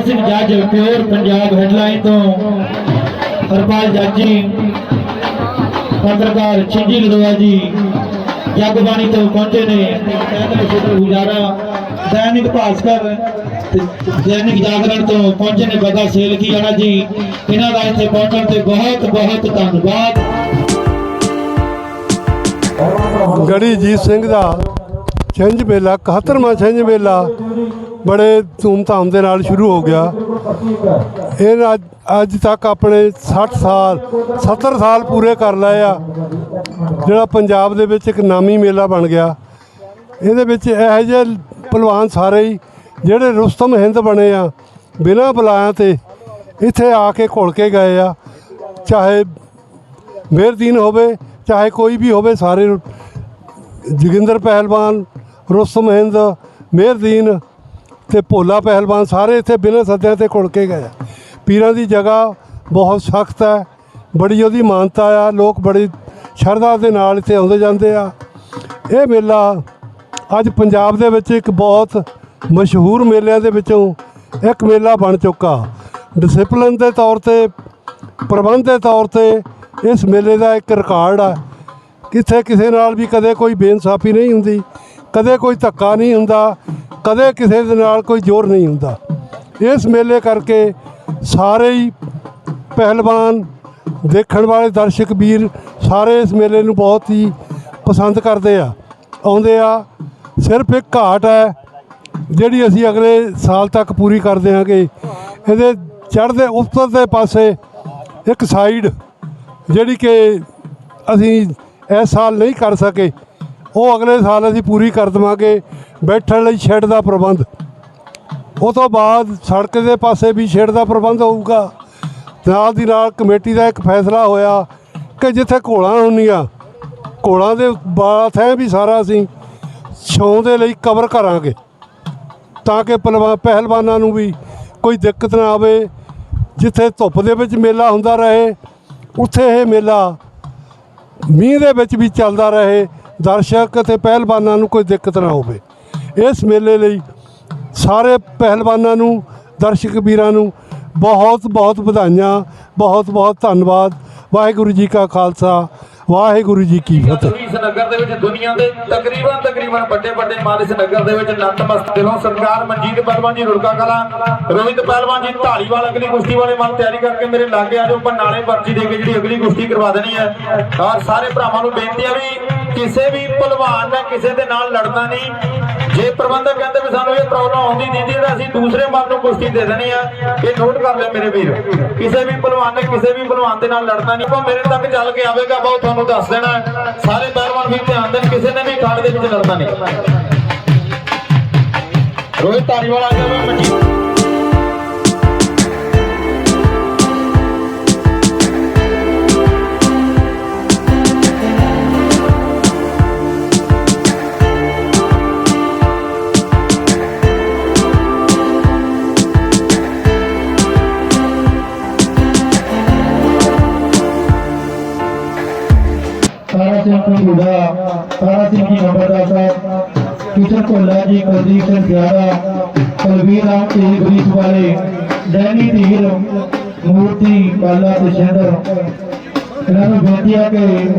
ਹਰਪਾਲ ਸਿੰਘ ਜੱਜ pure Punjab headline ਤੋਂ ਹਰਪਾਲ ਜੱਜ, ਪੱਤਰਕਾਰ ਚਿੰਜੀ ਲੜਵਾ ਜੀ, ਜਗਬਾਣੀ ਤੋਂ ਪਹੁੰਚੇ ਨੇ। ਕਹਿੰਦੇ ਸ਼ੁਕਰ ਗੁਜ਼ਾਰਾ ਦੈਨਿਕ ਭਾਸਕਰ ਦੈਨਿਕ ਜਾਗਰਣ ਤੋਂ ਪਹੁੰਚੇ ਨੇ ਬਗਾ ਸੇਲ ਕੀ ਆਣਾ ਜੀ। ਇਹਨਾਂ ਦਾ ਇੱਥੇ ਪਹੁੰਚਣ ਤੇ ਬਹੁਤ ਬਹੁਤ ਧੰਨਵਾਦ। ਗੜੀ ਜੀਤ ਸਿੰਘ ਦਾ ਛਿੰਝ ਮੇਲਾ 71ਵਾਂ ਛਿੰਝ ਮੇਲਾ ਬੜੇ ਧੂਮਧਾਮ ਦੇ ਨਾਲ ਸ਼ੁਰੂ ਹੋ ਗਿਆ। ਇਹ ਅੱਜ ਅੱਜ ਤੱਕ ਆਪਣੇ 60 ਸਾਲ 70 ਸਾਲ ਪੂਰੇ ਕਰ ਲਏ ਆ। ਜਿਹੜਾ ਪੰਜਾਬ ਦੇ ਵਿੱਚ ਇੱਕ ਨਾਮੀ ਮੇਲਾ ਬਣ ਗਿਆ। ਇਹਦੇ ਵਿੱਚ ਇਹੋ ਜਿਹੇ ਪਹਿਲਵਾਨ ਸਾਰੇ ਹੀ, ਜਿਹੜੇ ਰੁਸਤਮ ਹਿੰਦ ਬਣੇ ਆ, ਬਿਨਾਂ ਬੁਲਾਇਆ ਤੇ ਇੱਥੇ ਆ ਕੇ ਘੁਲ ਕੇ ਗਏ ਆ। ਚਾਹੇ ਮਿਹਰਦੀਨ ਹੋਵੇ, ਚਾਹੇ ਕੋਈ ਵੀ ਹੋਵੇ, ਸਾਰੇ ਜੋਗਿੰਦਰ ਪਹਿਲਵਾਨ, ਰੁਸਤਮ ਹਿੰਦ ਮਿਹਰਦੀਨ ਤੇ ਭੋਲਾ ਪਹਿਲਵਾਨ ਸਾਰੇ ਇੱਥੇ ਬਿਨਾਂ ਸੱਦਿਆਂ ਤੇ ਘੁਲ ਕੇ ਗਏ ਪੀਰਾਂ ਦੀ ਜਗ੍ਹਾ ਬਹੁਤ ਸਖਤ ਹੈ। ਬੜੀ ਉਹਦੀ ਮਾਨਤਾ ਆ। ਲੋਕ ਬੜੀ ਸ਼ਰਧਾ ਦੇ ਨਾਲ ਇੱਥੇ ਆਉਂਦੇ ਜਾਂਦੇ ਆ। ਇਹ ਮੇਲਾ ਅੱਜ ਪੰਜਾਬ ਦੇ ਵਿੱਚ ਇੱਕ ਬਹੁਤ ਮਸ਼ਹੂਰ ਮੇਲਿਆਂ ਦੇ ਵਿੱਚੋਂ ਇੱਕ ਮੇਲਾ ਬਣ ਚੁੱਕਾ। ਡਿਸਪਲਿਨ ਦੇ ਤੌਰ ਤੇ, ਪ੍ਰਬੰਧ ਦੇ ਤੌਰ ਤੇ ਇਸ ਮੇਲੇ ਦਾ ਇੱਕ ਰਿਕਾਰਡ ਆ। ਕਿਥੇ ਕਿਸੇ ਨਾਲ ਵੀ ਕਦੇ ਕੋਈ ਬੇਇਨਸਾਫੀ ਨਹੀਂ ਹੁੰਦੀ, ਕਦੇ ਕੋਈ ਧੱਕਾ ਨਹੀਂ ਹੁੰਦਾ। ਕਦੇ ਕਿਸੇ ਦੇ ਨਾਲ ਕੋਈ ਜ਼ੋਰ ਨਹੀਂ ਹੁੰਦਾ। ਇਸ ਮੇਲੇ ਕਰਕੇ ਸਾਰੇ ਹੀ ਪਹਿਲਵਾਨ, ਦੇਖਣ ਵਾਲੇ ਦਰਸ਼ਕ ਵੀਰ ਸਾਰੇ ਇਸ ਮੇਲੇ ਨੂੰ ਬਹੁਤ ਹੀ ਪਸੰਦ ਕਰਦੇ ਆ। ਆਉਂਦੇ ਆ, ਸਿਰਫ ਇੱਕ ਘਾਟ ਹੈ, ਜਿਹੜੀ ਅਸੀਂ ਅਗਲੇ ਸਾਲ ਤੱਕ ਪੂਰੀ ਕਰ ਦਿਆਂਗੇ ਇਹਦੇ ਚੜ੍ਹਦੇ ਉੱਤਰ ਦੇ ਪਾਸੇ ਇੱਕ ਸਾਈਡ ਜਿਹੜੀ ਕਿ ਅਸੀਂ ਇਸ ਸਾਲ ਨਹੀਂ ਕਰ ਸਕੇ। ਉਹ ਅਗਲੇ ਸਾਲ ਅਸੀਂ ਪੂਰੀ ਕਰ ਦੇਵਾਂਗੇ ਬੈਠਣ ਲਈ ਸ਼ੈੱਡ ਦਾ ਪ੍ਰਬੰਧ। ਉਹ ਤੋਂ ਬਾਅਦ ਸੜਕ ਦੇ ਪਾਸੇ ਵੀ ਸ਼ੈੱਡ ਦਾ ਪ੍ਰਬੰਧ ਹੋਊਗਾ। ਨਾਲ ਦੀ ਨਾਲ ਕਮੇਟੀ ਦਾ ਇੱਕ ਫੈਸਲਾ ਹੋਇਆ ਕਿ ਜਿੱਥੇ ਘੋਲਾਂ ਹੁੰਦੀਆਂ, ਘੋਲਾਂ ਦੇ ਬਾਥ ਹੈ ਵੀ ਸਾਰਾ ਅਸੀਂ ਛਾਂ ਦੇ ਲਈ ਕਵਰ ਕਰਾਂਗੇ। ਤਾਂ ਕਿ ਪਹਿਲਵਾ, ਪਹਿਲਵਾਨਾਂ ਨੂੰ ਵੀ ਕੋਈ ਦਿੱਕਤ ਨਾ ਆਵੇ। ਜਿੱਥੇ ਧੁੱਪ ਦੇ ਵਿੱਚ ਮੇਲਾ ਹੁੰਦਾ ਰਹੇ, ਉੱਥੇ ਇਹ ਮੇਲਾ ਮੀਂਹ ਦੇ ਵਿੱਚ ਵੀ ਚੱਲਦਾ ਰਹੇ। ਦਰਸ਼ਕ ਤੇ ਪਹਿਲਵਾਨਾਂ ਨੂੰ ਕੋਈ ਦਿੱਕਤ ਨਾ ਹੋਵੇ। ਇਸ ਮੇਲੇ ਲਈ ਸਾਰੇ ਪਹਿਲਵਾਨਾਂ ਨੂੰ ਦਰਸ਼ਕ ਵੀਰਾਂ ਨੂੰ ਬਹੁਤ ਬਹੁਤ ਵਧਾਈਆਂ ਬਹੁਤ ਬਹੁਤ ਧੰਨਵਾਦ। ਵਾਹਿਗੁਰੂ ਜੀ ਕਾ ਖਾਲਸਾ ਵਾਹਿਗੁਰੂ ਜੀ ਕੀ ਫਤਿਹ। ਇਸ ਨਗਰ ਦੇ ਵਿੱਚ ਦੁਨੀਆ ਦੇ ਤਕਰੀਬਨ ਤਕਰੀਬਨ ਵੱਡੇ ਵੱਡੇ ਮਾਲ ਇਸ ਨਗਰ ਦੇ ਵਿੱਚ ਨਤਮਸਤ ਦਿਲੋਂ ਸਰਕਾਰ ਮਨਜੀਤ ਪਹਿਲਵਾਨ ਜੀ ਰੁੜਕਾ ਕਲਾ ਰੋਹਿਤ ਪਹਿਲਵਾਨ ਜੀ ਢਾਲੀਵਾਲ ਅਗਲੀ ਕੁਸ਼ਤੀ ਵਾਲੇ ਮਨ ਤਿਆਰੀ ਕਰਕੇ ਮੇਰੇ ਲਾਗੇ ਆ ਜਾਓ ਪਰ ਨਾਲੇ ਪਰਚੀ ਦੇ ਕੇ ਜਿਹੜੀ ਅਗਲੀ ਕੁਸ਼ਤੀ ਕਰਵਾ ਦੇਣੀ ਹੈ। ਔਰ ਸਾਰੇ ਭਰਾਵਾਂ ਨੂੰ ਬੇਨਤੀ ਹੈ ਵੀ ਕਿਸੇ ਵੀ ਪਹਿਲਵਾਨ ਨੇ ਕਿਸੇ ਦੇ ਨਾਲ ਲੜਨਾ ਨਹੀਂ। ਜੇ ਪ੍ਰਬੰਧਕ ਕਹਿੰਦੇ ਵੀ ਸਾਨੂੰ ਇਹ ਪ੍ਰੋਬਲਮ ਆਉਂਦੀ ਦੀਦੀ ਤਾਂ ਅਸੀਂ ਦੂਸਰੇ ਮਨ ਨੂੰ ਕੁਸ਼ਤੀ ਦੇ ਦੇਣੀ ਆ। ਇਹ ਨੋਟ ਕਰ ਲਿਓ ਮੇਰੇ ਵੀਰ। ਕਿਸੇ ਵੀ ਭਲਵਾਨ ਨੇ ਕਿਸੇ ਵੀ ਭਲਵਾਨ ਦੇ ਨਾਲ ਲੜਨਾ ਨਹੀਂ। ਪਰ ਮੇਰੇ ਤੱਕ ਚੱਲ ਕੇ ਆਵੇਗਾ, ਬਹੁਤ ਤੁਹਾਨੂੰ ਦੱਸ ਦੇਣਾ। ਸਾਰੇ ਪਹਿਲਵਾਨ ਵੀ ਧਿਆਨ ਦੇਣ, ਕਿਸੇ ਨੇ ਵੀ ਅਖਾੜੇ ਦੇ ਵਿੱਚ ਲੜਨਾ ਨਹੀਂ। ਰੋਹਿਤ ਧਾਰੀਵਾਲ ਆ ਜਾਵੇ ਮਨਜੀਤ ਤਾਰਾ ਸਿੰਘ ਜੀ ਨੰਬਰਦਾਰ ਸਾਹਿਬ ਕਿਸ਼ਨ ਕੋਲਾ ਜੀ ਕੁਲਦੀਪ ਸਿੰਘ ਪਿਆਰਾ ਕੁਲਵੀਰ ਰਾਮ ਜੀ ਗਰੀਸ ਵਾਲੇ ਡੈਨੀ ਧੀਰ ਮੂਰਤੀ ਬਾਲਾ ਤੇ ਸ਼ਹਿਦਰ। ਇਹਨਾਂ ਨੂੰ ਬੇਨਤੀ ਹੈ ਕਿ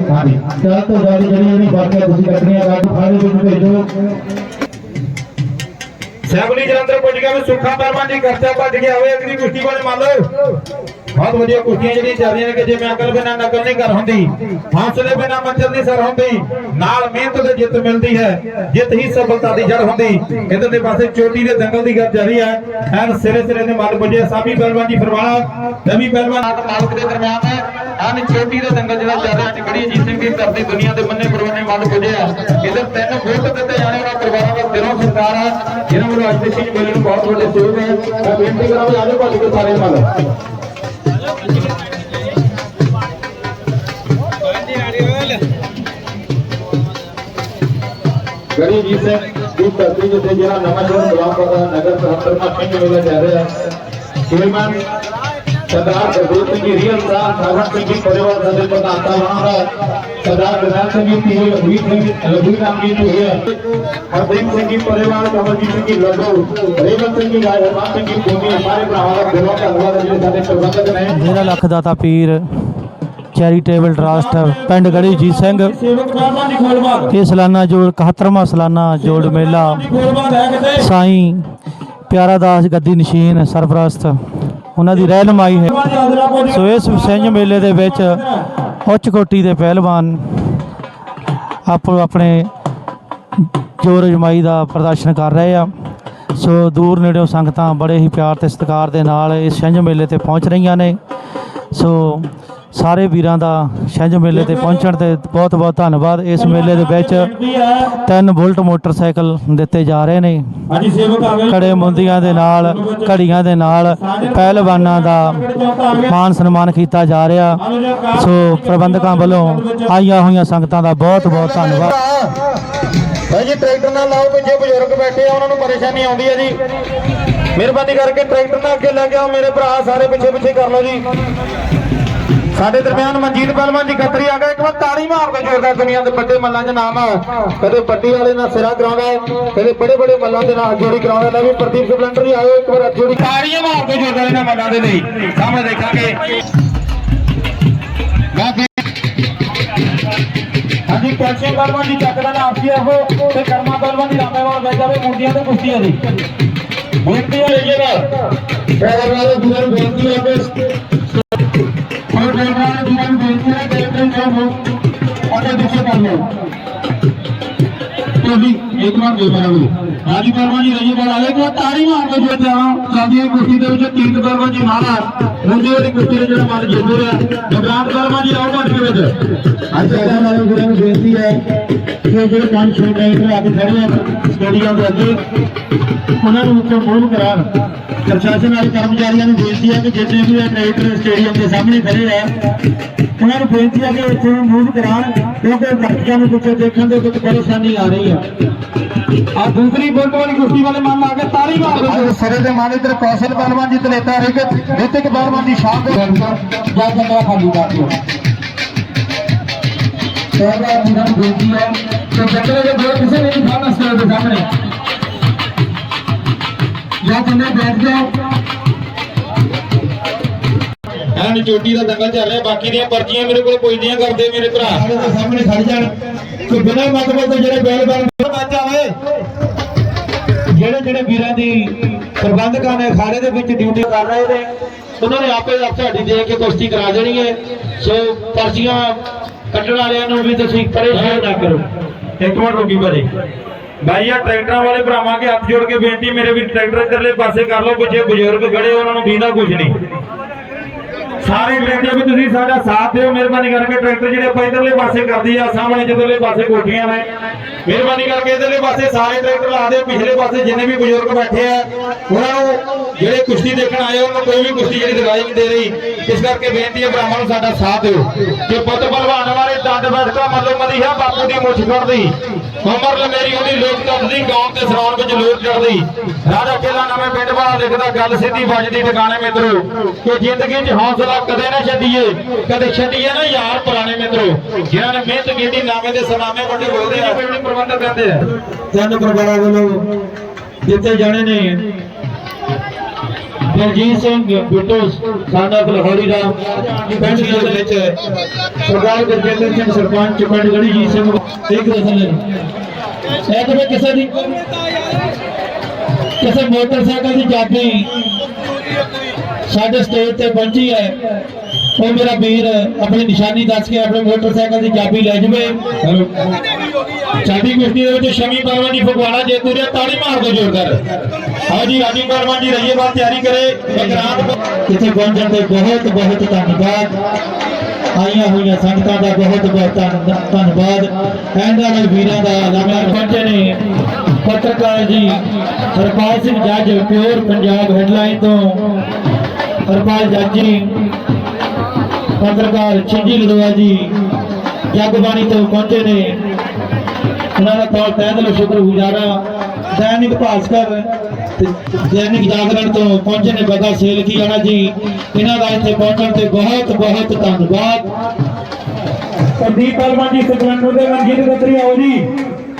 ਹਾਂਜੀ। ਜਲਦ ਤੋਂ ਜਲਦ ਜਿਹੜੀ ਜਿਹੜੀ ਬਾਤਾਂ ਤੁਸੀਂ ਕੱਢਣੀਆਂ ਗੱਡ ਫਾੜੇ ਵਿੱਚ ਭੇਜੋ। ਸੈਬਲੀ ਜਲੰਧਰ ਪੁੱਜ ਗਿਆ ਵੀ ਸੁੱਖਾ ਪਰਮਾਨ ਜੀ ਕਰਤਾ ਭੱਜ ਗਿਆ ਹੋਵੇ ਅਗਲੀ ਕੁਸ਼ਤੀ ਵਾਲੇ ਮੰਨ ਲਓ। ਬਹੁਤ ਵਧੀਆ ਕੁਸ਼ਤੀਆਂ ਜਿਹੜੀਆਂ ਚੱਲਦੀਆਂ ਰਹੀਆਂ ਨੇ ਕਿ ਜਿਵੇਂ ਅਕਲ ਬਿਨਾਂ ਨਕਲ ਨਹੀਂ ਕਰ ਹੁੰਦੀ, ਹੌਸਲੇ ਬਿਨਾਂ ਮੰਜ਼ਲ ਨਹੀਂ ਸਰ ਹੁੰਦੀ, ਨਾਲ ਮਿਹਨਤ ਤੇ ਜਿੱਤ ਮਿਲਦੀ ਹੈ, ਜਿੱਤ ਹੀ ਸਫਲਤਾ ਦੀ ਜੜ ਹੁੰਦੀ। ਇਧਰ ਦੇ ਪਾਸੇ ਚੋਟੀ ਦੇ ਦੰਗਲ ਦੀ ਗੱਲ ਜਾਰੀ ਹੈ। ਐਨ ਸਿਰੇ ਸਿਰੇ ਦੇ ਮੱਲ ਪੁੱਜੇ, ਸਾਬੀ ਪਹਿਲਵਾਨ ਜੀ ਫਰਮਾਣਾ ਰਵੀ ਪਹਿਲਵਾਨ ਆਤ ਮਾਲਕ ਦੇ ਦਰਮਿਆਨ ਹੈ। ਐਨ ਚੋਟੀ ਦੇ ਦੰਗਲ ਜਿਹੜਾ ਚੱਲ ਰਿਹਾ ਟਿਕੜੀ ਅਜੀਤ ਸਿੰਘ ਦੀ ਧਰਤੀ ਦੁਨੀਆ ਦੇ ਮੰਨੇ ਪਰਵਾਨੇ ਮੱਲ ਪੁੱਜੇ ਆ। ਇਧਰ ਤਿੰਨ ਵੋਟ ਦਿੱਤੇ ਜਾਣੇ ਉਹਨਾਂ ਪਰਿਵਾਰਾਂ ਦਾ ਦਿਲੋਂ ਸਰਕਾਰ ਹੈ ਜਿਹਨਾਂ ਵੱਲੋਂ ਅੱਜ ਦੇ ਸ਼ੀਸ਼ ਮੇਲੇ ਬਹੁਤ ਵੱਡੇ ਸਹਿਯੋਗ ਹੈ। ਮੈਂ ਬੇਨਤੀ ਕਰਾਂ ਵੀ ਆਜੋ ਭੱਜ ਕੇ ਸਾਰੇ ਮੱਲ। ਗੜੀ ਜੀ ਸਿੰਘ ਦੀ ਧਰਤੀ ਜਿੱਥੇ ਜਿਹੜਾ ਨਵਾਂ ਸ਼ਹਿਰ ਬਲਾਮ ਕਰਦਾ ਨਗਰ ਸਰਹੰਦਰ ਮਾ ਸਿੰਘ ਮੇਲਾ ਜਾ ਰਿਹਾ ਹੈ ਚੇਅਰਮੈਨ ਸਰਦਾਰ ਗੁਰਦੇਵ ਸਿੰਘ ਜੀ ਰੀਅਲ ਸਾਹਿਬ ਸਰਵਣ ਸਿੰਘ ਜੀ ਪਰਿਵਾਰ ਦੇ ਪ੍ਰਧਾਨ ਸਾਹਿਬਾਨ ਦਾ ਸਰਦਾਰ ਗਰਨਾਮ ਸਿੰਘ ਜੀ ਤੇ ਲਖਵੀਰ ਸਿੰਘ ਲਖਵੀਰ ਰਾਮ ਜੀ ਤੇ ਹਰਦੀਪ ਸਿੰਘ ਜੀ ਪਰਿਵਾਰ ਕਮਲਜੀਤ ਸਿੰਘ ਜੀ ਲੱਡੂ ਰੇਵਤ ਸਿੰਘ ਜੀ ਰਾਜ ਹਰਮਾਨ ਸਿੰਘ ਜੀ ਭੂਮੀ ਸਾਰੇ ਭਰਾਵਾਂ ਦਾ ਦਿਲੋਂ ਧੰਨਵਾਦ ਹੈ ਜਿਹੜੇ ਸਾਡੇ ਚੈਰੀਟੇਬਲ ਟਰਸਟ ਪਿੰਡ ਗੜੀ ਜੀ ਸਿੰਘ ਇਹ ਸਾਲਾਨਾ ਜੋੜ 71ਵਾਂ ਸਾਲਾਨਾ ਜੋੜ ਮੇਲਾ। ਖੋਲਬਾਗ ਸਾਈਂ ਪਿਆਰਾ ਦਾਸ ਗੱਦੀ ਨਸ਼ੀਨ ਸਰਪ੍ਰਸਤ, ਉਹਨਾਂ ਦੀ ਰਹਿਨਮਾਈ ਹੈ। ਸੋ ਇਸ ਸਿੰਘ ਮੇਲੇ ਦੇ ਵਿੱਚ ਉੱਚ ਕੋਟੀ ਦੇ ਪਹਿਲਵਾਨ ਆਪੋ ਆਪਣੇ ਜੋਰ ਅਜਮਾਈ ਦਾ ਪ੍ਰਦਰਸ਼ਨ ਕਰ ਰਹੇ ਆ। ਸੋ ਦੂਰ ਨੇੜਿਓਂ ਸੰਗਤਾਂ ਬੜੇ ਹੀ ਪਿਆਰ ਤੇ ਸਤਿਕਾਰ ਦੇ ਨਾਲ ਇਸ ਛਿੰਝ ਮੇਲੇ ਤੇ ਪਹੁੰਚ ਰਹੀਆਂ ਨੇ। ਸੋ ਸਾਰੇ ਵੀਰਾਂ ਦਾ ਛਿੰਝ ਮੇਲੇ ਤੇ ਪਹੁੰਚਣ ਤੇ ਬਹੁਤ ਬਹੁਤ ਧੰਨਵਾਦ। ਇਸ ਮੇਲੇ ਦੇ ਵਿੱਚ ਤਿੰਨ ਬੁਲਟ ਮੋਟਰਸਾਈਕਲ ਦਿੱਤੇ ਜਾ ਰਹੇ ਨੇ। ਹਾਂਜੀ ਕੜੇ ਮੁੰਦੀਆਂ ਦੇ ਨਾਲ, ਘੜੀਆਂ ਦੇ ਨਾਲ ਪਹਿਲਵਾਨਾਂ ਦਾ ਮਾਨ ਸਨਮਾਨ ਕੀਤਾ ਜਾ ਰਿਹਾ। ਸੋ ਪ੍ਰਬੰਧਕਾਂ ਵੱਲੋਂ ਆਈਆਂ ਹੋਈਆਂ ਸੰਗਤਾਂ ਦਾ ਬਹੁਤ ਬਹੁਤ ਧੰਨਵਾਦ। ਭਾਈ ਜੀ, ਟਰੈਕਟਰ ਨਾਲ ਲਾਓ ਪਿੱਛੇ, ਬਜ਼ੁਰਗ ਬੈਠੇ ਆ, ਉਹਨਾਂ ਨੂੰ ਪਰੇਸ਼ਾਨੀ ਆਉਂਦੀ ਹੈ ਜੀ। ਮਿਹਰਬਾਨੀ ਕਰਕੇ ਟਰੈਕਟਰ ਨਾਲ ਅੱਗੇ ਲੈ ਕੇ ਆਓ, ਮੇਰੇ ਭਰਾ ਸਾਰੇ ਪਿੱਛੇ ਪਿੱਛੇ ਕਰ ਲਓ ਜੀ। ਸਾਡੇ ਦਰਮਿਆਨ ਮਨਜੀਤ ਪਹਿਲਵਾਨ ਜੀ ਖੱਤਰੀ ਆ ਗਏ। ਇੱਕ ਵਾਰ ਤਾੜੀ ਮਾਰ ਕੇ ਜੋਰਦਾਰ ਦੁਨੀਆ ਦੇ ਵੱਡੇ ਮੱਲਾਂ 'ਚ ਨਾਮ ਕਦੇ ਵੱਡੀ ਵਾਲੇ ਨਾਲ ਸਿਰਾ ਕਰਾਉਂਦਾ ਕਦੇ ਬੜੇ ਬੜੇ ਮੱਲਾਂ ਦੇ ਨਾਲ ਜੋੜੀ ਕਰਾਉਂਦਾ ਲੈ ਵੀ ਪ੍ਰਦੀਪ ਸਪਲੈਂਡਰ ਜੀ ਆਇਓ ਇੱਕ ਵਾਰ ਜੋੜੀ ਤਾੜੀਆਂ ਮਾਰ ਕੇ ਜੋਰਦਾਰ ਇਹਨਾਂ ਮੱਲਾਂ ਦੇ ਲਈ। ਸਾਹਮਣੇ ਦੇਖਾਂਗੇ। ਹਾਂਜੀ ਕੈਲਸ਼ੀਅਮ ਪਹਿਲਵਾਨ ਦੀ ਚੱਕ ਦਾ ਨਾਮ ਸੀ ਉਹ ਤੇ ਕਰਮਾ ਪਹਿਲਵਾਨ ਦੀ ਰਾਮੇਵਾਲ ਵਿੱਚ ਜਾਵੇ ਮੁੰਡੀਆਂ ਤੇ ਕੁਸ਼ਤੀਆਂ ਦੀ। ਬੇਨਤੀ ਹੈ ਜੇਗਾ ਪੈਰ ਵਾਲੇ ਵੀਰਾਂ ਨੂੰ ਬੇਨਤੀ ਜੀ ਬਣਾਉਣੀ ਹਾਂਜੀ ਪਰਮਾ ਜੀ, ਰਜੀ ਬੋਲ ਆਲੇ ਕੋ ਤਾੜੀ ਮਾਰ ਕੇ ਜੇ ਤਾਂ ਸਾਡੀ ਕੁਸ਼ਤੀ ਦੇ ਵਿੱਚ ਤੀਰਤ ਪਰਮਾ ਜੀ ਮਹਾਰਾਜ। ਮੁੰਡੇ ਦੀ ਕੁਸ਼ਤੀ ਦੇ ਜਿਹੜਾ ਮਨ ਜਿੰਦੂ ਰਿਹਾ। ਜਗਰਾਤ ਪਰਮਾ ਜੀ, ਆਓ ਮੱਠ ਦੇ ਵਿੱਚ। ਅੱਜ ਇਹਦਾ ਨਾਲ ਗੁਰਾਂ ਨੂੰ ਬੇਨਤੀ ਹੈ ਕਿ ਜਿਹੜੇ ਪੰਜ ਛੇ ਮੈਂਬਰ ਅੱਜ ਖੜੇ ਆ, ਸਟੇਡੀਅਮ ਦੇ ਅੱਗੇ, ਉਹਨਾਂ ਨੂੰ ਉੱਤੇ ਮੂਲ ਕਰਾਣ ਪ੍ਰਸ਼ਾਸਨ ਵਾਲੇ ਕਰਮਚਾਰੀਆਂ ਨੂੰ ਬੇਨਤੀ ਹੈ ਕਿ ਜਿੰਨੇ ਵੀ ਨੇਟਰ ਸਟੇਡੀਅਮ ਦੇ ਸਾਹਮਣੇ ਖੜੇ ਆ, ਉਹਨਾਂ ਨੂੰ ਬੇਨਤੀ ਹੈ ਕਿ ਇੱਥੇ ਮੂਵ ਕਰਾਣ ਕਿਉਂਕਿ ਬੱਚਿਆਂ ਨੂੰ ਕੁਝ ਦੇਖਣ ਦੇ ਵਿੱਚ ਪਰੇਸ਼ਾਨੀ ਆ ਰਹੀ ਹੈ ਆ ਦੂਸਰੀ ਬੋਲਟ ਵਾਲੀ ਕੁਸ਼ਤੀ ਵਾਲੇ ਮਨ ਲਾ ਕੇ ਤਾੜੀ ਮਾਰ ਦੇ ਸਰੇ ਦੇ ਮਾਨ ਇਧਰ ਕੌਸ਼ਲ ਪਹਿਲਵਾਨ ਜੀ ਤਲੇਤਾ ਰਿਕ ਨਿਤਿਕ ਪਹਿਲਵਾਨ ਦੀ ਸ਼ਾਨ ਦੇ ਜਾ ਕੇ ਖਾਲੀ ਕਰ ਦਿਓ ਪਹਿਲਾ ਉਹਨਾਂ ਨੂੰ ਬੇਨਤੀ ਹੈ ਕਿ ਜੱਟੇ ਦੇ ਦੋ ਕਿਸੇ ਨੇ ਨਹੀਂ ਖਾਣਾ ਸਟੇਜ ਦੇ ਸਾਹਮਣੇ। ਜਾਂ ਜਿੰਨੇ ਬੈਠ ਜਾਓ ਐਨ ਚੋਟੀ ਦਾ ਦੰਗਲ ਚੱਲ ਰਿਹਾ ਬਾਕੀ ਦੀਆਂ ਪਰਚੀਆਂ ਮੇਰੇ ਕੋਲ ਪੁੱਜਦੀਆਂ ਕਰਦੇ ਮੇਰੇ ਭਰਾ। ਸਾਹਮਣੇ ਖੜ ਜਾਣ। ਕਿ ਬਿਨਾਂ ਮਤਲਬ ਤੋਂ ਜਿਹੜੇ ਬੈਲ ਬੈਲ ਬੱਚ ਆਵੇ ਜਿਹੜੇ ਜਿਹੜੇ ਵੀਰਾਂ ਦੀ ਪ੍ਰਬੰਧਕਾਂ ਨੇ ਅਖਾੜੇ ਦੇ ਵਿੱਚ ਡਿਊਟੀ ਕਰ ਰਹੇ ਨੇ, ਉਹਨਾਂ ਨੇ ਆਪੇ ਆਪ ਸਾਡੀ ਦੇ ਕੇ ਕੁਸ਼ਤੀ ਕਰਾ ਦੇਣੀ ਹੈ। ਸੋ ਪਰਚੀਆਂ ਕੱਟਣ ਵਾਲਿਆਂ ਨੂੰ ਵੀ ਤੁਸੀਂ ਪਰੇਸ਼ਾਨ ਨਾ ਕਰੋ। ਇੱਕ ਮਿੰਟ ਰੁਕੀ ਭਾਜੀ। ਭਾਈ ਆ ਟਰੈਕਟਰਾਂ ਵਾਲੇ ਭਰਾਵਾਂ ਕੇ ਹੱਥ ਜੋੜ ਕੇ ਬੇਨਤੀ, ਮੇਰੇ ਵੀ ਟਰੈਕਟਰ ਇਧਰਲੇ ਪਾਸੇ ਕਰ ਲਓ, ਪਿੱਛੇ ਬਜ਼ੁਰਗ ਖੜੇ ਉਹਨਾਂ ਨੂੰ ਵੀਦਾ ਕੁਝ ਨਹੀਂ। ਸਾਰੇ ਟਰੈਕਟਰ ਵੀ ਤੁਸੀਂ ਸਾਡਾ ਸਾਥ ਦਿਓ, ਮਿਹਰਬਾਨੀ ਕਰਕੇ ਟਰੈਕਟਰ ਜਿਹੜੇ ਆਪਾਂ ਇਧਰਲੇ ਪਾਸੇ ਕਰਦੀ ਆ, ਸਾਹਮਣੇ ਜਿੱਧਰਲੇ ਪਾਸੇ ਕੋਠੀਆਂ ਨੇ। ਮਿਹਰਬਾਨੀ ਕਰਕੇ ਇਧਰਲੇ ਪਾਸੇ ਸਾਰੇ ਟਰੈਕਟਰ ਲਾ ਦਿਓ, ਪਿਛਲੇ ਪਾਸੇ ਜਿੰਨੇ ਵੀ ਬਜ਼ੁਰਗ ਬੈਠੇ ਆ, ਉਹਨਾਂ ਨੂੰ ਜਿਹੜੇ ਕੁਸ਼ਤੀ ਦੇਖਣ ਆਏ ਉਹਨਾਂ ਨੂੰ ਕੋਈ ਵੀ ਕੁਸ਼ਤੀ ਜਿਹੜੀ ਦਿਖਾਈ ਨਹੀਂ ਦੇ ਰਹੀ। ਇਸ ਕਰਕੇ ਬੇਨਤੀ ਹੈ ਬ੍ਰਾਹਮਣ ਨੂੰ ਸਾਡਾ ਸਾਥ ਦਿਓ। ਕਿ ਪੁੱਤ ਭਲਵਾਨ ਵਾਲੇ ਦੰਦ ਬੈਠਕਾ ਮੱਲੋ ਮਦੀ ਬਾਪੂ ਦੀ ਮੁੱਛ ਫੜਦੀ ਉਮਰ ਲਮੇਰੀ ਉਹਦੀ ਲੋਕ ਤੱਕਦੀ ਗਾਉਂ ਤੇ ਸਰਾਉਣ ਵਿੱਚ ਲੋਕ ਚੜਦੀ ਰਾਜਾ ਖੇਲਾ ਨਵੇਂ ਪਿੰਡ ਵਾਲਾ ਲਿਖਦਾ ਗੱਲ ਸਿੱਧੀ ਵੱਜਦੀ ਟਿਕਾਣੇ ਮਿੱਤਰੋ, ਕਿ ਜ਼ਿੰਦਗੀ 'ਚ ਹੌਸਲਾ ਕਦੇ ਨਾ ਛੱਡੀਏ, ਕਦੇ ਛੱਡੀਏ ਨਾ ਯਾਰ ਪੁਰਾਣੇ ਮਿੱਤਰੋ। ਜਿਨ੍ਹਾਂ ਨੇ ਮਿਹਨਤ ਕੀਤੀ, ਨਾਵੇਂ ਦੇ ਸਨਾਮੇ ਵੱਡੇ ਬੋਲਦੇ ਆ ਪ੍ਰਬੰਧਕ ਕਹਿੰਦੇ ਆ। ਤਿੰਨ ਪਰਿਵਾਰਾਂ ਵੱਲੋਂ ਦਿੱਤੇ ਜਾਣੇ ਨੇ। ਦਲਜੀਤ ਸਿੰਘ, ਬਿੱਟੂ, ਸਾਡਾ ਲਾਹੌਰੀ ਦਾ ਪਿੰਡ ਦੇ ਵਿੱਚ ਸਰਦਾਰ ਗੁਰਜਿੰਦਰ ਸਿੰਘ ਸਰਪੰਚ, ਪਿੰਡ ਗੜੀ ਜੀ ਸਿੰਘ ਇੱਕ ਦਸਲ ਇਹ ਤਾਂ ਕਿਸੇ ਦੀ ਕਿਸੇ ਮੋਟਰਸਾਈਕਲ ਦੀ ਚਾਬੀ ਸਾਡੇ ਸਟੇਜ ਤੇ ਪਹੁੰਚੀ ਹੈ। ਉਹ ਮੇਰਾ ਵੀਰ ਆਪਣੀ ਨਿਸ਼ਾਨੀ ਦੱਸ ਕੇ ਆਪਣੇ ਮੋਟਰਸਾਈਕਲ ਦੀ ਚਾਬੀ ਲੈ ਜਵੇ। ਚਾਬੀ ਕੁਸ਼ਤੀ ਦੇ ਵਿੱਚ ਸ਼ਮੀ ਪਰਵਾਨ ਦੀ ਫਗਵਾੜਾ ਜੇਤੂ ਰਿਆ ਤਾੜੀ ਮਾਰ ਦੋ ਜ਼ੋਰਦਾਰ ਹਾਂਜੀ ਰਾਜੀ ਪਰਵਾਨ ਜੀ ਰਹੀਏ ਬਾਤ ਤਿਆਰੀ ਕਰੇ। ਬਕਰਾਤ ਕਿਤੇ ਪਹੁੰਚਣ ਤੇ ਬਹੁਤ ਬਹੁਤ ਧੰਨਵਾਦ। ਆਈਆਂ ਹੋਈਆਂ ਸੰਗਤਾਂ ਦਾ ਬਹੁਤ ਬਹੁਤ ਧੰਨ- ਧੰਨਵਾਦ। ਇਹਨਾਂ ਨਾਲ ਵੀਰਾਂ ਦਾ ਲੰਮਾ ਪਹੁੰਚੇ ਨੇ ਪੱਤਰਕਾਰ ਜੀ ਹਰਪਾਲ ਸਿੰਘ ਜੱਜ ਪਿਓਰ ਪੰਜਾਬ ਹੈਡਲਾਈਨ ਤੋਂ ਹਰਪਾਲ ਜੱਜ ਜੀ ਪੱਤਰਕਾਰ ਛਿੰਜੀ ਲੜਵਾ ਜੀ ਜਗਬਾਣੀ ਤੋਂ ਪਹੁੰਚੇ ਨੇ। ਉਹਨਾਂ ਦਾ ਤੌਰ ਤਹਿ ਦਿਲੋਂ ਸ਼ੁਕਰਗੁਜ਼ਾਰ ਦੈਨਿਕ ਭਾਸਕਰ ਦੈਨਿਕ ਜਾਗਰਣ ਤੋਂ ਪਹੁੰਚੇ ਨੇ ਬਗਾ ਸੇਲ ਕੀ ਜਾਣਾ ਜੀ। ਇਹਨਾਂ ਦਾ ਇੱਥੇ ਪਹੁੰਚਣ ਤੇ ਬਹੁਤ ਬਹੁਤ ਧੰਨਵਾਦ। ਪ੍ਰਦੀਪ ਪਹਿਲਵਾਨ ਜੀ ਸੁਖਮੰਦਰ ਦੇ ਮਨਜੀਤ ਗੱਤਰੀ ਆਓ ਜੀ।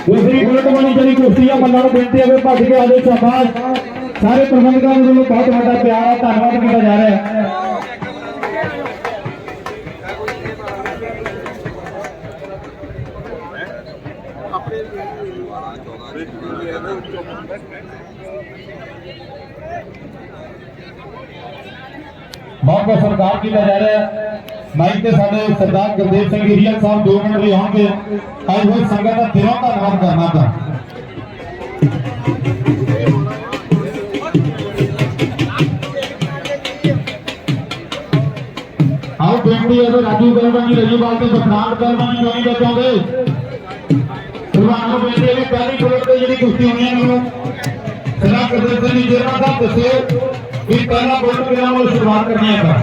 ਦੂਸਰੀ ਬੁਲਟ ਵਾਲੀ ਜਿਹੜੀ ਕੁਸ਼ਤੀ ਆ, ਮੱਲਾਂ ਨੂੰ ਬੇਨਤੀ ਹੈ ਭੱਜ ਕੇ ਆਜੋ ਸ਼ਾਬਾਸ਼। ਸਾਰੇ ਪ੍ਰਬੰਧਕਾਂ ਵੱਲੋਂ ਬਹੁਤ ਵੱਡਾ ਪਿਆਰ ਆ, ਧੰਨਵਾਦ ਕੀਤਾ ਜਾ ਰਿਹਾ ਹੈ। ਬਹੁਤ ਬਹੁਤ ਸਰਕਾਰ ਕੀਤਾ ਜਾ ਰਿਹਾ ਹੈ ਮਾਈਕ ਤੇ ਸਾਡੇ ਸਰਦਾਰ ਗੁਰਦੇਵ ਸਿੰਘ ਹੀਰੀਆ ਸਾਹਿਬ 2 ਮਿੰਟ ਲਈ ਆਉਣਗੇ ਆਈ ਹੋਈ ਸੰਗਤ ਦਾ ਦਿਲੋਂ ਧੰਨਵਾਦ ਕਰਨਾ ਤਾਂ ਆਓ ਬੇਨਤੀ ਹੈ ਕਿ ਰਾਜੂ ਗਰਮਾ ਜੀ ਰਜੀਵਾਲ ਤੇ ਬਖਰਾਨ ਗਰਮਾ ਜੀ ਕਿਉਂ ਨਹੀਂ ਬਚਾਉਂਦੇ ਤੁਹਾਨੂੰ ਬੇਨਤੀ ਹੈ ਕਿ ਪਹਿਲੀ ਬੁਲਟ ਤੇ ਜਿਹੜੀ ਕੁਸ਼ਤੀ ਹੋਣੀ ਹੈ ਮੈਨੂੰ ਸਲਾਹ ਕਰਦੇ ਤੇ ਨਹੀਂ ਜਿਹੜਾ ਸਾਹਿਬ ਦੱਸਿਓ ਵੀ ਪਹਿਲਾ ਬੁਲਟ ਕਿਹਨਾਂ ਨੂੰ ਸ਼ੁਰੂਆਤ ਕਰਨੀ ਹੈ ਤਾਂ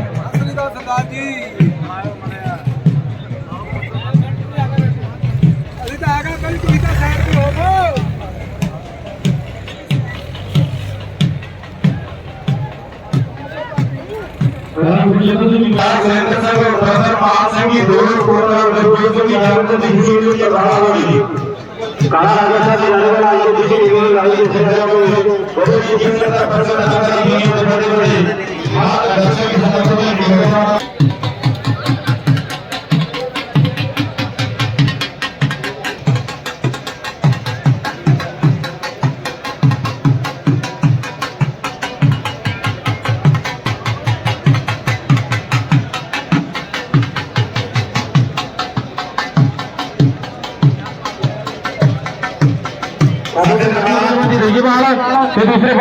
ਅਸੀਂ ਤਾਂ ਆ ਗਏ ਪਹਿਲੀ ਤੁਸੀਂ ਤਾਂ ਸਾਈਡ ਤੇ ਹੋਵੋ ਸੁਰਿੰਦਰ ਸਿੰਘ ਪ੍ਰੋਫੈਸਰ ਮਾਨ ਸਿੰਘ ਜੀ ਦੋ ਰਿਪੋਰਟਰ ਰਜੀਤ ਦੀ ਜਨਮ ਦੀ ਖੁਸ਼ੀ ਦੀ ਬਣਾ ਹੋਈ ਕਾਲਾ ਰਾਜਾ ਸਾਹਿਬ ਦੀ ਲੜਾਈ ਨਾਲ ਆਈ ਕਿਸੇ ਦੀ ਲੜਾਈ ਦੇ ਸਿਰ ਤੇ ਬੜੇ ਸ਼ਿਕਸ਼ਕ ਦਾ ਪ੍ਰਸ਼ਨ ਕਰ ਰਹੀ ਹੈ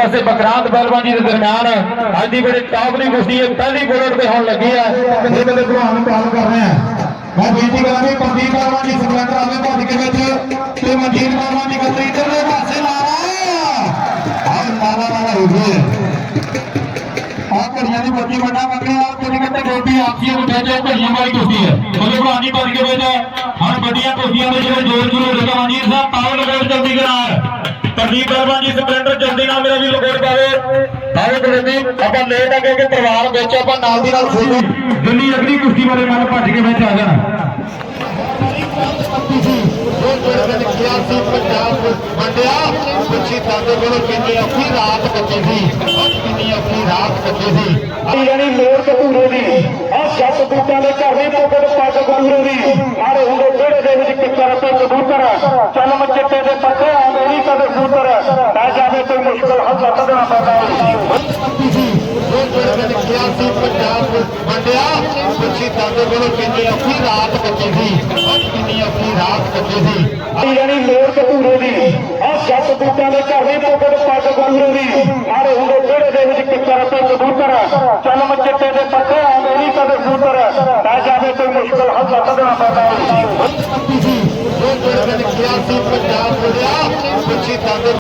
ਪਾਸੇ ਬਕਰਾਤ ਪਹਿਲਵਾਨ ਜੀ ਦੇ ਦਰਮਿਆਨ ਅੱਜ ਦੀ ਬੜੀ ਟਾਪ ਦੀ ਕੁਸ਼ਤੀ ਹੈ ਪਹਿਲੀ ਬੁਲਟ ਤੇ ਹੋਣ ਲੱਗੀ ਹੈ। ਕਿੰਨੇ ਬੰਦੇ ਭਲਵਾਨ ਨੂੰ ਪਾਲ ਕਰ ਰਹੇ ਆ? ਮੈਂ ਬੇਨਤੀ ਕਰਾਂਗਾ ਪ੍ਰਦੀਪ ਪਹਿਲਵਾਨ ਜੀ ਸਪਲੈਂਡਰ ਆਵੇ ਭੱਜ ਕੇ ਵਿੱਚ ਤੇ ਮਨਜੀਤ ਪਹਿਲਵਾਨ ਜੀ ਗੱਤਰੀ ਇਧਰਲੇ ਪਾਸੇ ਲਾਰਾ ਆਹ ਲਾਰਾ ਲਾਰਾ ਹੋ ਗਈ ਆ ਘੜੀਆਂ ਦੀ ਬੱਤੀ ਵੱਡਾ ਮੰਗਿਆ ਕੁਝ ਕਿਤੇ ਗੋਪੀ ਆਪਸੀਆਂ ਨੂੰ ਭੇਜੇ ਘੜੀਆਂ ਵਾਲੀ ਕੁਸ਼ਤੀ ਹੈ। ਉਹਦੇ ਭਲਵਾਨ ਭੱਜ ਕੇ ਵਿੱਚ ਹੁਣ ਵੱਡੀਆਂ ਕੁਸ਼ਤੀਆਂ ਦੇ ਜਿਹੜੇ ਜੋਰ ਜੋਰ ਲਗਾ ਮਨਜੀਤ ਸਾਹਿਬ ਪਾਵਰ ਲਗਾਓ, ਜਲਦੀ ਕਰਾ ਪ੍ਰਦੀਪ ਪਹਿਲਵਾਨ ਜੀ ਸਪਲੈਂਡਰ ਜਲਦੀ ਨਾਲ ਮੇਰਾ ਵੀ ਲਗੋੜ ਪਾਵੇ। ਆਵੇ ਬਲਦੀ ਆਪਾਂ ਲੇਟ ਆ ਕਿਉਂਕਿ ਪਰਿਵਾਰ ਵਿੱਚ ਆਪਾਂ ਨਾਲ ਦੀ ਨਾਲ ਸੋਚੋ ਦਿੱਲੀ ਅਗਲੀ ਕੁਸ਼ਤੀ ਵਾਲੇ ਮਨ ਭੱਜ ਕੇ ਵਿੱਚ ਆ ਜਾਣ। ਯਾਨੀ ਲੋਰ ਕਪੂਰੇ ਦੀ ਆ ਸੱਤ ਬੂਟਾਂ ਦੇ ਘਰ ਦੀ ਮੁਕਤ ਪੱਗ ਕਪੂਰੇ ਦੀ ਮਾਰੇ ਹੁੰਦੇ ਵਿਹੜੇ ਦੇ ਵਿੱਚ ਕਿੱਕਰ ਤੇ ਕਬੂਤਰ ਚਲਮ ਚਿੱਟੇ ਦੇ ਪੱਤੇ ਆਉਂਦੇ ਨਹੀਂ ਕਦੇ ਸੂਤਰ ਪੈ ਜਾਵੇ ਕੋਈ ਮੁਸ਼ਕਲ ਹੱਲ ਕੱਢਣਾ ਪੈਂਦਾ ਯਾਨੀ ਲੋਰ ਕਪੂਰੇ ਦੀ। ਆ ਸੱਤ ਬੂਟਾਂ ਦੇ ਘਰ ਦੀ ਮੁਕਤ ਪੱਗ ਕਪੂਰੇ ਦੀ ਮਾਰੇ ਹੁੰਦੇ ਵਿਹੜੇ ਦੇ ਵਿੱਚ ਕਿੱਕਰ ਤੇ ਕਬੂਤਰ ਚਲਮ ਕੋਈ ਮੁਸ਼ਕਲ ਹੱਲ ਕਰ ਦੇਣਾ ਪੈਂਦਾ ਹੈ 1981 ਤੋਂ ਪੰਜਾਬ ਹੋ ਗਿਆ ਪੁੱਛੀ ਤਾਂ